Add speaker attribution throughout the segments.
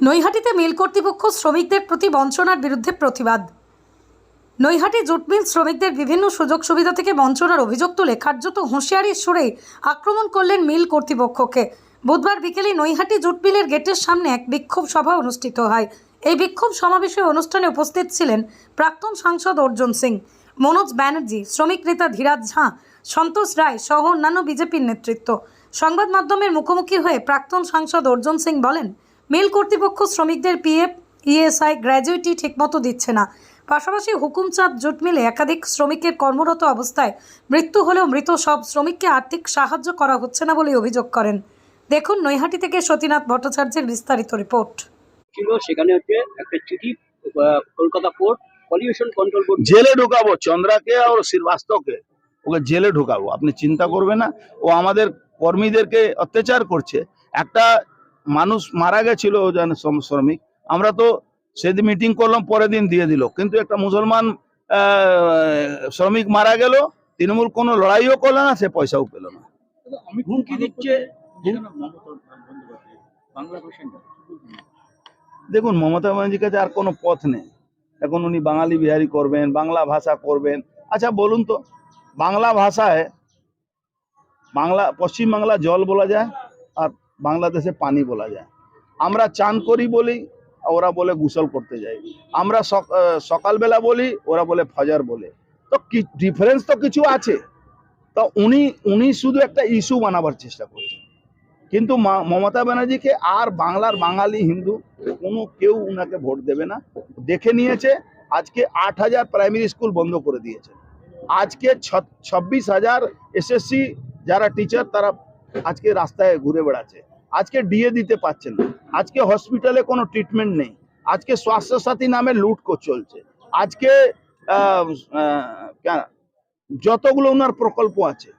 Speaker 1: নৈহাটিতে মিল কর্তৃপক্ষ শ্রমিকদের প্রতি বঞ্চনার বিরুদ্ধে প্রতিবাদ। নৈহাটি জুট মিল শ্রমিকদের বিভিন্ন সুযোগ সুবিধা থেকে বঞ্চনার অভিযোগ তুলে কার্যত হুঁশিয়ারির সুরেই আক্রমণ করলেন মিল কর্তৃপক্ষকে। বুধবার বিকেলে নৈহাটি জুট মিলের গেটের সামনে এক বিক্ষোভ সভা অনুষ্ঠিত হয়। এই বিক্ষোভ সমাবেশে অনুষ্ঠানে উপস্থিত ছিলেন প্রাক্তন সাংসদ অর্জুন সিং, মনোজ ব্যানার্জি, শ্রমিক নেতা ধীরাজ ঝা, সন্তোষ রায় সহ অন্যান্য বিজেপির নেতৃত্ব। সংবাদ মাধ্যমের মুখোমুখি হয়ে প্রাক্তন সাংসদ অর্জুন সিং বলেন মিল কর্তৃপক্ষ শ্রমিকদের পিএফ ইএসআই গ্র্যাজুইটি ঠিকমতো দিচ্ছে না। পাশাপাশি হুকুমচাঁদ জুট মিলে একাধিক শ্রমিকের কর্মরত অবস্থায় মৃত্যু হলেও মৃত সব শ্রমিককে আর্থিক সাহায্য করা হচ্ছে না বলে অভিযোগ করেন। দেখুন নৈহাটি থেকে সতীনাথ ভট্টাচার্যের বিস্তারিত রিপোর্ট।
Speaker 2: ছিল সেখানে হচ্ছে একটা চিঠি Kolkata port pollution control board.
Speaker 3: জেলে ঢুকাবো চন্দ্রাকে আর শ্রীবাস্তবকে। ওকে জেলে ঢুকাবো আপনি চিন্তা করবেন না। ও আমাদের কর্মীদেরকে অত্যাচার করছে। একটা মানুষ মারা গেছিল ও যেন শ্রম- শ্রমিক। আমরা তো সেদিন মিটিং করলাম পরের দিন দিয়ে দিল। কিন্তু একটা মুসলমান শ্রমিক মারা গেল তৃণমূল কোনো লড়াইও করল না সে পয়সাও পেল না।
Speaker 2: হুমকি দিচ্ছে
Speaker 3: দেখুন মমতা ব্যানার্জির কাছে আর কোনো পথ নেই। এখন উনি বাঙালি বিহারি করবেন বাংলা ভাষা করবেন। আচ্ছা বলুন তো বাংলা ভাষায় বাংলা পশ্চিম বাংলা জল বলা যায় আর বাংলাদেশে পানি বলা যায়। আমরা চান করি বলি, ওরা বলে গোসল করতে যাই। আমরা সকালবেলা বলি, ওরা বলে ফজর বলে। তো কি ডিফারেন্স তো কিছু আছে। তো উনি উনি শুধু একটা ইস্যু বানাবার চেষ্টা করছেন কিন্তু মমতা ব্যানার্জিকে আর বাংলার বাঙালি হিন্দু কোনো কেউ উনাকে ভোট দেবে না। দেখে নিয়েছে, আজকে আট হাজার প্রাইমারি স্কুল বন্ধ করে দিয়েছে। আজকে ছ- ছাব্বিশ হাজার এসএসসি যারা টিচার তারা আজকে রাস্তায় ঘুরে বেড়াচ্ছে। আজকে ডিএ দিতে পারছেন না। আজকে হসপিটালে কোনো ট্রিটমেন্ট নেই। আজকে স্বাস্থ্যসাথী নামে লুট চলছে। আজকে যতগুলো ওনার প্রকল্প আছে,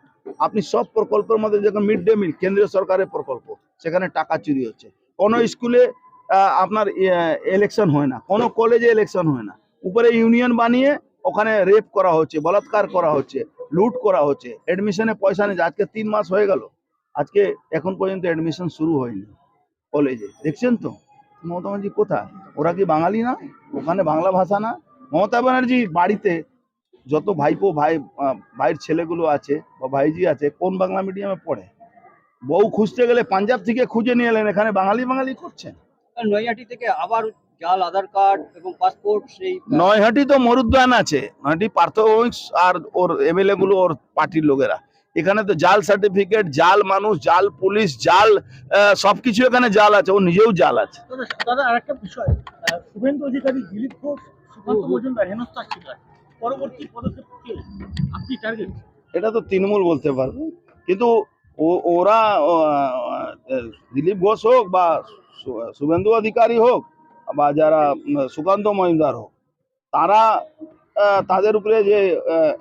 Speaker 3: আপনি সব প্রকল্পের মধ্যে যখন মিড ডে মিল কেন্দ্রীয় সরকারের প্রকল্প, সেখানে টাকা চুরি হচ্ছে। কোনো স্কুলে আপনার ইলেকশন হয় না। কোনো কলেজে ইলেকশন হয় না। উপরে ইউনিয়ন বানিয়ে ওখানে রেপ করা হচ্ছে, বলাৎকার করা হচ্ছে, লুট করা হচ্ছে। এডমিশনে পয়সা নেই, আজকে তিন মাস হয়ে গেল। আজকে এখন পর্যন্ত এডমিশন শুরু হয়নি কলেজে দেখছেন তো? মমতা ব্যানার্জি কোথায়? ওরা কি বাঙালি না? ওখানে বাংলা ভাষা না? মমতা ব্যানার্জি বাড়িতে যত ভাইপো ভাই ভাইয়ের ছেলেগুলো আছে বা ভাইজি আছে কোন বাংলা মিডিয়ামে পড়ে? বউ খুঁজতে গেলে পাঞ্জাব থেকে খুঁজে নিয়ে এলেন এখানে বাঙালি বাঙালি করছেন।
Speaker 2: নৈহাটি থেকে আবার জাল আধার কার্ড এবং পাসপোর্ট সেই
Speaker 3: নয়হাটি তো মরুদ্যান আছে। নয়হাটি পার্থভৌমিক আর ওর এমএলএ গুলো ওর পার্টির লোকেরা। এখানে তো জাল সার্টিফিকেট জাল মানুষ জাল পুলিশ জাল সবকিছু এখানে জাল আছে ও নিজেও জাল আছে।
Speaker 4: দাদা দাদা আরেকটা বিষয় শুভেন্দু অধিকারী দিলীপ ঘোষ সুকান্ত মজুমদার হেনস্থার শিকার পরবর্তী পদক্ষেপ আপনি টার্গেট
Speaker 3: এটা তো তৃণমূল বলতে পারবে। কিন্তু ওরা দিলীপ ঘোষ হোক বা শুভেন্দু অধিকারী হোক বা যারা সুকান্ত মজুমদার হোক তারা তাদের উপরে যে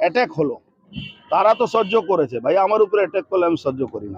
Speaker 3: অ্যাটাক হলো তারা তো সহ্য করেছে। ভাই আমার উপরে অ্যাটাক করলে আমি সহ্য করি না।